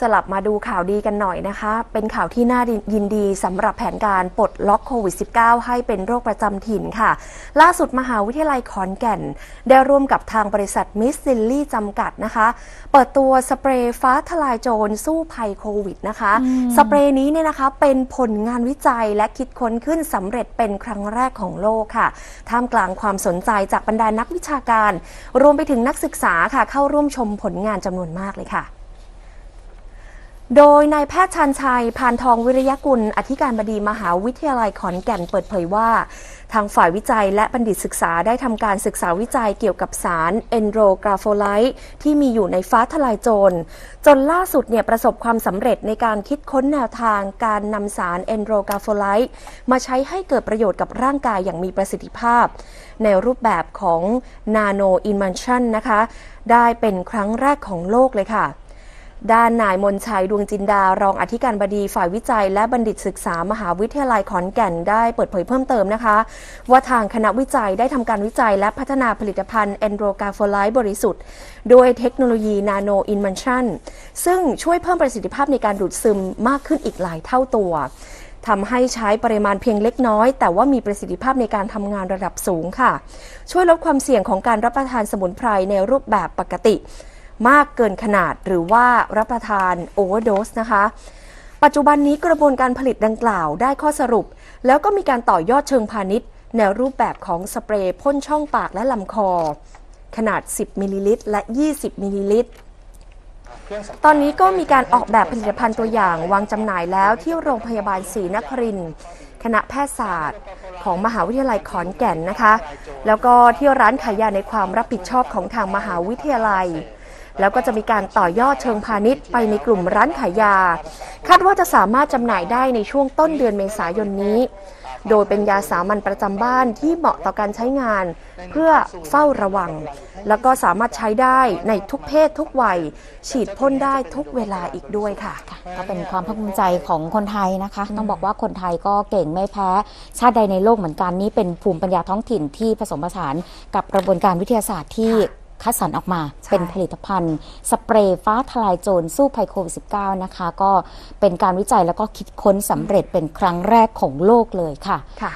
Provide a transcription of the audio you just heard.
สลับมาดูข่าวดีกันหน่อยนะคะ เป็นข่าวที่น่ายินดีสำหรับแผนการปลดล็อกโควิด -19 ให้เป็นโรคประจำถิ่นค่ะ ล่าสุดมหาวิทยาลัยขอนแก่น ได้ร่วมกับทางบริษัทมิสซิลลี่จำกัดนะคะ เปิดตัวสเปรย์ฟ้าทลายโจรสู้ภัยโควิดนะคะ สเปรย์นี้เนี่ยนะคะเป็นผลงานวิจัยและคิดค้นขึ้นสำเร็จเป็นครั้งแรกของโลกค่ะ ท่ามกลางความสนใจจากบรรดานักวิชาการ รวมไปถึงนักศึกษาค่ะเข้าร่วมชมผลงานจำนวนมากเลยค่ะ โดยนายแพทย์ชันชัย พานทองวิริยกุล อธิการบดีมหาวิทยาลัยขอนแก่นเปิดเผยว่า ทางฝ่ายวิจัยและบัณฑิตศึกษาได้ทำการศึกษาวิจัยเกี่ยวกับสารเอนโดรกราโฟไลต์ที่มีอยู่ในฟ้าทลายโจร จนล่าสุดเนี่ยประสบความสำเร็จในการคิดค้นแนวทางการนำสารเอนโดรกราโฟไลต์มาใช้ให้เกิดประโยชน์กับร่างกายอย่างมีประสิทธิภาพ ในรูปแบบของนาโนอินม l นชันนะคะ ได้เป็นครั้งแรกของโลกเลยค่ะ ด้านนายมนชัยดวงจินดารองอธิการบดีฝ่ายวิจัย และบัณฑิตศึกษามหาวิทยาลัยขอนแก่นได้เปิดเผยเพิ่มเติมนะคะ ว่าทางคณะวิจัยได้ทำการวิจัยและพัฒนาผลิตภัณฑ์แอนโดรกาโฟไลต์บริสุทธิ์ โดยเทคโนโลยีนาโนอินมันชันซึ่งช่วยเพิ่มประสิทธิภาพในการดูดซึมมากขึ้นอีกหลายเท่าตัวทำให้ใช้ปริมาณเพียงเล็กน้อย แต่ว่ามีประสิทธิภาพในการทำงานระดับสูงค่ะ ช่วยลดความเสี่ยงของการรับประทานสมุนไพรในรูปแบบปกติ มากเกินขนาดหรือว่ารับประทานโอเวอร์โดสนะคะ ปัจจุบันนี้กระบวนการผลิตดังกล่าวได้ข้อสรุป แล้วก็มีการต่อยอดเชิงพาณิชย์ในรูปแบบของสเปรย์พ่นช่องปากและลำคอ ขนาด 10 มิลลิลิตร และ 20 มิลลิลิตร ตอนนี้ก็มีการออกแบบผลิตภัณฑ์ตัวอย่างวางจำหน่ายแล้วที่โรงพยาบาลศรีนครินทร์คณะแพทยศาสตร์ของมหาวิทยาลัยขอนแก่นนะคะ แล้วก็ที่ร้านขายยาในความรับผิดชอบของทางมหาวิทยาลัย แล้วก็จะมีการต่อยอดเชิงพาณิชย์ไปในกลุ่มร้านขายยา คาดว่าจะสามารถจำหน่ายได้ในช่วงต้นเดือนเมษายนนี้ โดยเป็นยาสามัญประจำบ้านที่เหมาะต่อการใช้งาน เพื่อเฝ้าระวัง แล้วก็สามารถใช้ได้ในทุกเพศทุกวัย ฉีดพ่นได้ทุกเวลาอีกด้วยค่ะ ก็เป็นความภาคภูมิใจของคนไทยนะคะ ต้องบอกว่าคนไทยก็เก่งไม่แพ้ ชาติใดในโลกเหมือนกันนี่เป็นภูมิปัญญาท้องถิ่นที่ผสมผสานกับกระบวนการวิทยาศาสตร์ที่ คัดสรรออกมาใช่เป็นผลิตภัณฑ์ สเปรย์ฟ้าทลายโจรสู้ภัยโควิด -19 นะคะ ก็เป็นการวิจัยแล้วก็คิดค้นสำเร็จเป็นครั้งแรกของโลกเลยค่ะค่ะ